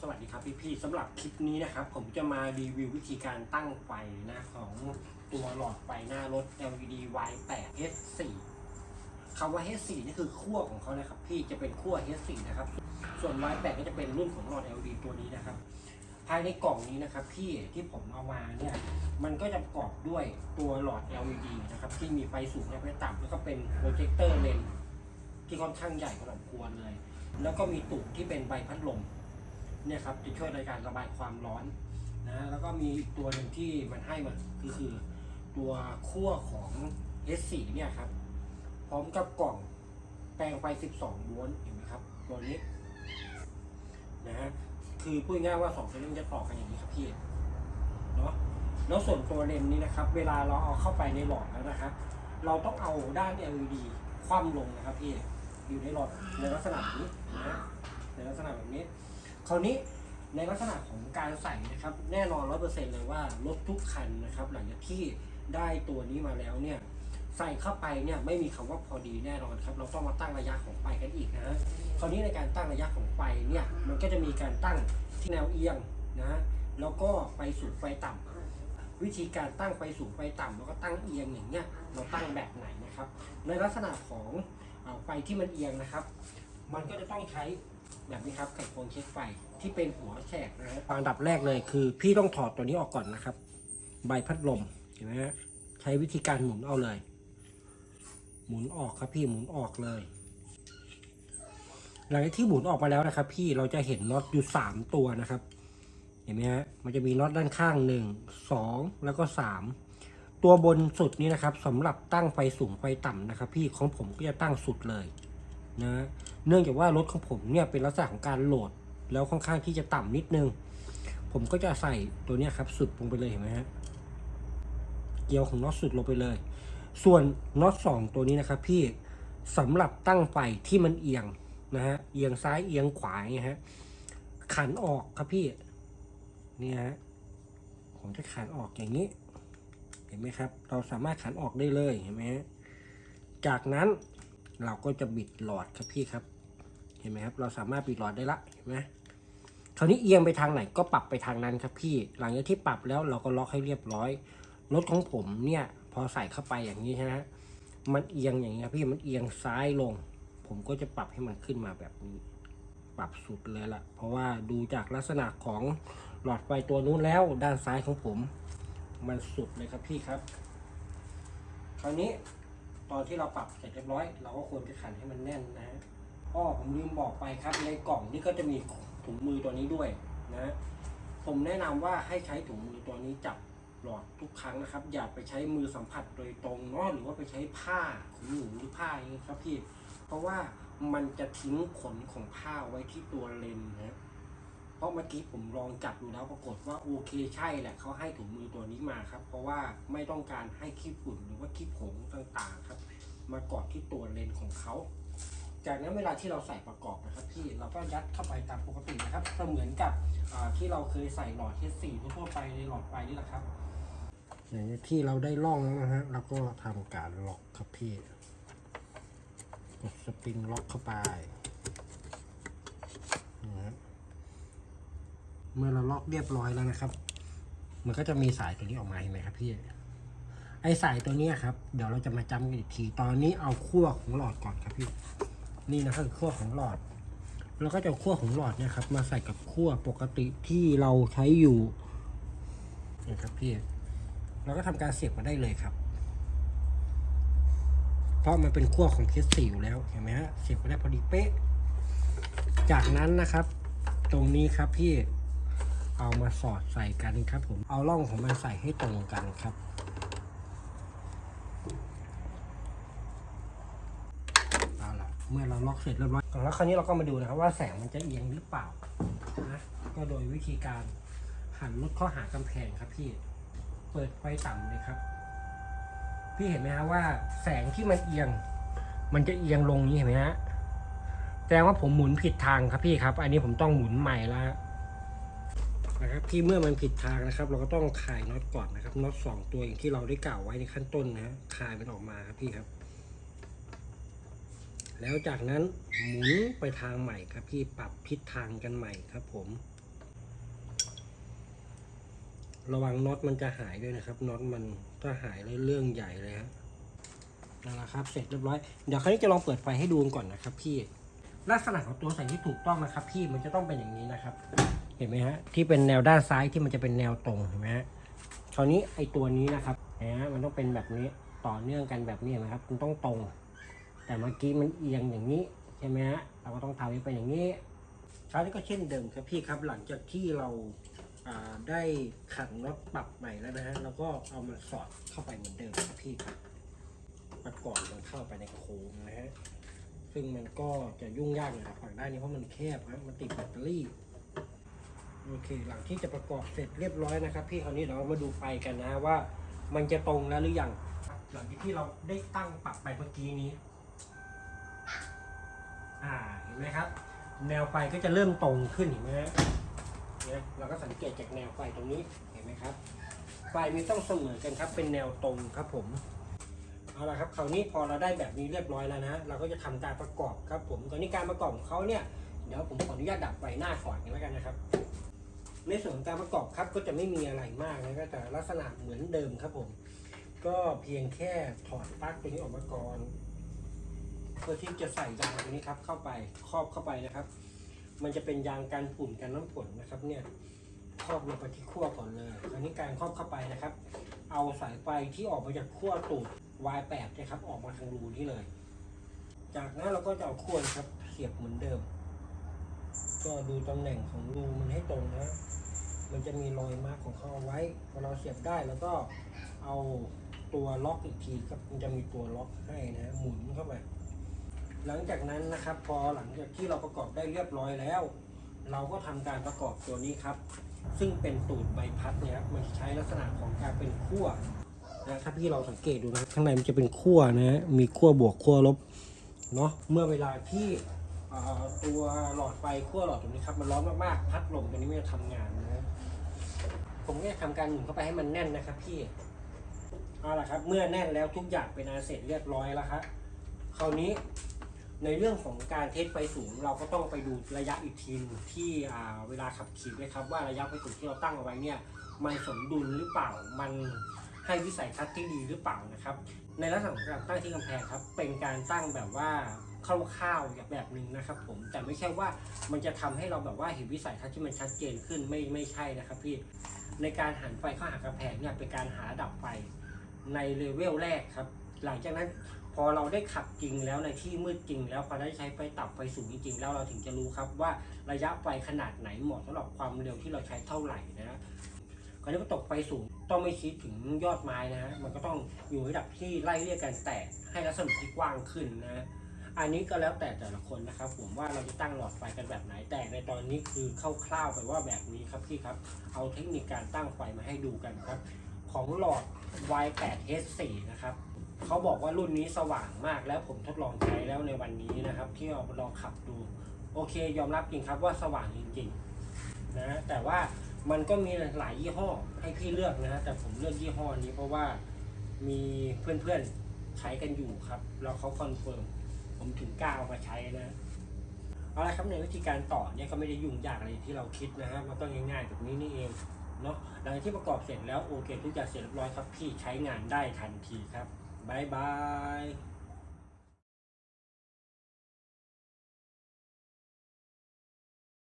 สวัสดีครับพี่ๆสำหรับคลิปนี้นะครับ ผมจะมารีวิววิธีการตั้งไฟนะของตัวหลอดไฟหน้ารถ LED Y8 H4 คำว่า H4 นี่คือขั้วของเขานะครับ พี่จะเป็นขั้ว H4 นะครับ ส่วน Y8 ก็จะเป็นรุ่นของหลอด LED ตัวนี้นะครับ ภายในกล่องนี้นะครับ พี่ที่ผมเอามาเนี่ยมันก็จะประกอบด้วยตัวหลอด LED นะครับที่มีไฟสูงและไฟต่ำแล้วก็เป็นโปรเจคเตอร์เลนที่ค่อนข้างใหญ่พอสมควรเลย แล้วก็มีตุ่ที่เป็นใบพัดลม เนี่ยครับจะช่วยในการระบายความร้อนนะแล้วก็มีอีกตัวหนึ่งที่มันให้มาคือคือตัวขั้วของ S4 เนี่ยครับ พร้อมกับกล่องแปลงไฟ 12โวลต์เห็นไหมครับตัวนี้นะฮะคือพูดง่ายๆว่า2ตัวนี้จะต่อกันอย่างนี้ครับพี่เนาะแล้วส่วนตัวเลนนี้นะครับ เวลาเราเอาเข้าไปในหลอดแล้วนะครับ เราต้องเอาด้าน LED คว่ำลงนะครับพี่อยู่ในหลอดในลักษณะนี้นะในลักษณะแบบนี้ คราวนี้ในลักษณะของการใส่นะครับแน่นอนร้อยเปอร์เซ็นต์เลยว่ารถทุกคันนะครับ หลังจากที่ได้ตัวนี้มาแล้วเนี่ยใส่เข้าไปเนี่ยไม่มีคำว่าพอดีแน่นอนครับ เราต้องมาตั้งระยะของไฟกันอีกนะคราวนี้ในการตั้งระยะของไฟเนี่ยมันก็จะมีการตั้งที่แนวเอียงนะแล้วก็ไฟสูงไฟต่ำวิธีการตั้งไฟสูงไฟต่ำแล้วก็ตั้งเอียงอย่างเงี้ยเราตั้งแบบไหนนะครับ ในลักษณะของไฟที่มันเอียงนะครับ มันก็จะต้องใช้ แบบนี้ครับไขควงเช็คไฟที่เป็นหัวแฉกนะฮะอันดับแรกเลยคือ พี่ต้องถอดตัวนี้ออกก่อนนะครับ ใบพัดลมเห็นไหมฮะใช้วิธีการหมุนเอาเลย หมุนออกครับพี่หมุนออกเลยหลังจากที่หมุนออกมาแล้วนะครับ พี่เราจะเห็นน็อตอยู่สามตัวนะครับ เห็นไหมฮะมันจะมีน็อตด้านข้างหนึ่งสองแล้วก็สามตัวบนสุดนี้นะครับสำหรับตั้งไฟสูงไฟต่ำนะครับ พี่ของผมก็จะตั้งสุดเลยนะ เนื่องจากว่ารถของผมเนี่ยเป็นลักษณะของการโหลด แล้วค่อนข้างที่จะต่ำนิดนึง ผมก็จะใส่ตัวนี้ครับสุดลงไปเลยเห็นไหมฮะเกลียวของน็อตสุดลงไปเลย ส่วนน็อตสองตัวนี้นะครับ พี่สำหรับตั้งไฟที่มันเอียงนะฮะเอียงซ้ายเอียงขวาอย่างเงี้ยฮะขันออกครับพี่เนี่ยฮะผมจะขันออกอย่างนี้ เห็นไหมครับ เราสามารถขันออกได้เลยเห็นไหมฮะจากนั้นเราก็จะบิดหลอดครับพี่ครับ เห็นไหมครับ เราสามารถบิดหลอดได้ละเห็นไหมคราวนี้เอียงไปทางไหนก็ปรับไปทางนั้นครับพี่ หลังจากที่ปรับแล้วเราก็ล็อกให้เรียบร้อย รถของผมเนี่ย พอใส่เข้าไปอย่างนี้ใช่ไหมมันเอียงอย่างนี้ครับพี่ มันเอียงซ้ายลง ผมก็จะปรับให้มันขึ้นมาแบบนี้ ปรับสุดเลยละเพราะว่าดูจากลักษณะของหลอดไฟตัวนู้นแล้ว ด้านซ้ายของผม มันสุดเลยครับพี่ครับ คราวนี้ตอนที่เราปรับเสร็จเรียบร้อย เราก็ควรจะขันให้มันแน่นนะฮะ อ้อผมลืมบอกไปครับ ในกล่องนี้ก็จะมีถุงมือตัวนี้ด้วยนะ ผมแนะนำว่าให้ใช้ถุงมือตัวนี้จับหลอดทุกครั้งนะครับ อย่าไปใช้มือสัมผัสโดยตรงเนาะหรือว่าไปใช้ผ้าขนหนูหรือผ้าอย่างนี้ครับพี่ เพราะว่ามันจะทิ้งขนของผ้าไว้ที่ตัวเลนนะเพราะเมื่อกี้ผมลองจับดูแล้วปรากฏว่าโอเคใช่แหละเขาให้ถุงมือตัวนี้มาครับ เพราะว่าไม่ต้องการให้ขี้ฝุ่นหรือว่าขี้ผงต่างๆครับ มาเกาะที่ตัวเลนของเขา จากนั้นเวลาที่เราใส่ประกอบนะครับพี่เราก็ยัดเข้าไปตามปกตินะครับเสมือนกับที่เราเคยใส่หลอดเทสสี่ทั่วไปในหลอดไฟนี่แหละครับอย่างที่เราได้ล่องแล้วนะฮะเราก็ทำการล็อกครับพี่กดสปริงล็อกเข้าไปนะฮะเมื่อเราล็อกเรียบร้อยแล้วนะครับ มันก็จะมีสายตัวนี้ออกมาเห็นไหมครับพี่ไอสายตัวนี้ครับ เดี๋ยวเราจะมาจำกันอีกที ตอนนี้เอาขั้วของหลอดก่อนครับพี่ นี่นะครับคือขั้วของหลอด เราก็จะขั้วของหลอดเนี่ยครับ มาใส่กับขั้วปกติที่เราใช้อยู่นี่ครับพี่เราก็ทำการเสียบมาได้เลยครับ เพราะมันเป็นขั้วของเคสสี่อยู่แล้วเห็นไหมฮะเสียบมาได้พอดีเป๊ะ จากนั้นนะครับ ตรงนี้ครับพี่เอามาสอดใส่กันครับ ผมเอาร่องของมันใส่ให้ตรงกันครับ เมื่อเราล็อกเสร็จเรียบร้อยแล้วคราวนี้เราก็มาดูนะครับว่าแสงมันจะเอียงหรือเปล่านะก็โดยวิธีการหันรถเข้าหากำแพงครับพี่เปิดไฟต่ำเลยครับ พี่เห็นไหมฮะว่าแสงที่มันเอียง มันจะเอียงลงนี้เห็นไหมฮะแสดงว่าผมหมุนผิดทางครับพี่ครับ อันนี้ผมต้องหมุนใหม่ล้วนะครับที่เมื่อมันผิดทางนะครับ เราก็ต้องคายน็อตก่อนนะครับน็อตสองตัวอย่างที่เราได้กล่าวไว้ในขั้นต้นนะคายมันออกมาครับพี่ครับ แล้วจากนั้นหมุนไปทางใหม่ครับพี่ปรับทิศทางกันใหม่ครับผม ระวังน็อตมันจะหายด้วยนะครับน็อตมันถ้าหายเลยเรื่องใหญ่เลยฮะนั่นแหละครับเสร็จเรียบร้อยเดี๋ยวคราวนี้จะลองเปิดไฟให้ดูก่อนนะครับพี่ลักษณะของตัวใส่ที่ถูกต้องนะครับ พี่มันจะต้องเป็นอย่างนี้นะครับ เห็นไหมฮะที่เป็นแนวด้านซ้ายที่มันจะเป็นแนวตรงเห็นไหมฮะคราวนี้ไอตัวนี้นะครับนะฮะมันต้องเป็นแบบนี้ต่อเนื่องกันแบบนี้นไหมครับมันต้องตรง แต่เมื่อกี้มันเอียงอย่างนี้ใช่ไหมฮะเราก็ต้องทำให้เป็นอย่างนี้คราวนี้ก็เช่นเดิมครับพี่ครับหลังจากที่เราได้ขันน็อตปรับใหม่แล้วนะฮะแล้วก็เอามันสอดเข้าไปเหมือนเดิมครับพี่ครับประกอบมันเข้าไปในโค้งนะฮะซึ่งมันก็จะยุ่งยากหน่อยครับฝั่งด้านนี้เพราะมันแคบฮะมันติดแบตเตอรี่โอเค หลังที่จะประกอบเสร็จเรียบร้อยนะครับ พี่คราวนี้เรามาดูไฟกันนะว่า มันจะตรงแล้วหรือยังหลังจากที่เราได้ตั้งปรับไปเมื่อกี้นี้ อ่าเห็นไหมครับ แนวไฟก็จะเริ่มตรงขึ้นเห็นไหมฮะเนี่ยเราก็สังเกตจากแนวไฟตรงนี้เห็นไหมครับ ไฟไม่ต้องเสมอกันครับ เป็นแนวตรงครับผมเอาละครับคราวนี้พอเราได้แบบนี้เรียบร้อยแล้วนะ เราก็จะทำการประกอบครับผมตอนนี้การประกอบของเขาเนี่ยเดี๋ยวผมขออนุญาตดับไฟหน้าก่อนกันแล้วกันนะครับ ในส่วนของการประกอบครับก็จะไม่มีอะไรมากนะก็จะลักษณะเหมือนเดิมครับผม ก็เพียงแค่ถอดปลั๊กตัวนี้ออกมาก่อน เพื่อที่จะใส่ยางตัวนี้ครับเข้าไปครอบเข้าไปนะครับ มันจะเป็นยางกันฝุ่นกันน้ำฝนนะครับเนี่ยครอบลงไปที่ขั้วก่อนเลยอันนี้การครอบเข้าไปนะครับ เอาสายไฟที่ออกมาจากขั้วตูด Y8 นะครับ ออกมาทางรูนี้เลย จากนั้นเราก็จะเอาขั้วนครับเสียบเหมือนเดิม ก็ดูตำแหน่งของรูมันให้ตรงนะ มันจะมีรอยมาร์กของเขาเอาไว้พอเราเสียบได้แล้วก็เอาตัวล็อกอีกทีครับ มันจะมีตัวล็อกให้นะ หมุนเข้าไป หลังจากนั้นนะครับ พอหลังจากที่เราประกอบได้เรียบร้อยแล้ว เราก็ทำการประกอบตัวนี้ครับ ซึ่งเป็นตูดใบพัดเนี่ยครับมันใช้ลักษณะของการเป็นขั้วนะถ้าพี่เราสังเกตดูนะข้างในมันจะเป็นขั้วนะฮะมีขั้วบวกขั้วลบเนาะเมื่อเวลาที่ตัวหลอดไฟขั้วหลอดตรงนี้ครับมันร้อนมากๆพัดลมตัวนี้ไม่จะทำงานนะผมก็จะทำการหมุนเข้าไปให้มันแน่นนะครับ พี่เอาละครับ เมื่อแน่นแล้วทุกอย่างเป็นอันเสร็จเรียบร้อยแล้วครับคราวนี้ ในเรื่องของการเทสไฟสูง เราก็ต้องไปดูระยะอีกทีนที่เวลาขับขี่ด้วยครับ ว่าระยะไฟสูงที่เราตั้งเอาไว้เนี่ยมันสมดุลหรือเปล่ามันให้วิสัยทัศน์ที่ดีหรือเปล่านะครับ ในลักษณะของการตั้งที่กำแพงครับ เป็นการตั้งแบบว่าคร่าวๆอย่างแบบหนึ่งนะครับ ผมแต่ไม่ใช่ว่ามันจะทำให้เราแบบว่าเห็นวิสัยทัศน์ที่มันชัดเจนขึ้นไม่ไม่ใช่นะครับพี่ในการหันไฟเข้าหากำแพงเนี่ยเป็นการหาดับไฟในเลเวลแรกครับ หลังจากนั้น พอเราได้ขับจริงแล้วในที่มืดจริง แล้วพอได้ใช้ไฟต่ำไฟสูงจริงๆแล้วเราถึงจะรู้ครับว่าระยะไฟขนาดไหนเหมาะสำหรับความเร็วที่เราใช้เท่าไหร่นะฮะคราวนี้พอตกไฟสูงต้องไม่คิดถึงยอดไม้นะฮะมันก็ต้องอยู่ระดับที่ไล่เรียกกันแต่ให้รัศมีที่กว้างขึ้นนะฮะอันนี้ก็แล้วแต่แต่ละคนนะครับ ผมว่าเราจะตั้งหลอดไฟกันแบบไหนแต่ในตอนนี้คือคร่าวๆไปว่าแบบนี้ครับพี่ครับ เอาเทคนิคการตั้งไฟมาให้ดูกันครับ ของหลอด Y8H4 นะครับ เขาบอกว่ารุ่นนี้สว่างมากแล้วผมทดลองใช้แล้วในวันนี้นะครับ ที่เอาลองขับดู โอเค ยอมรับจริงครับว่าสว่างจริงๆนะแต่ว่ามันก็มีหลายยี่ห้อให้พี่เลือกนะแต่ผมเลือกยี่ห้อนี้เพราะว่ามีเพื่อนๆใช้กันอยู่ครับ แล้วเขาคอนเฟิร์มผมถึงกล้าเอามาใช้นะเอาละครับในวิธีการต่อเนี่ยก็ไม่ได้ยุ่งยากอะไรที่เราคิดนะฮะมันก็ง่ายๆแบบนี้นี่เองเนาะหลังจากที่ประกอบเสร็จแล้วโอเคทุกอย่างเสร็จเรียบร้อยครับพี่ใช้งานได้ทันทีครับ บายบาย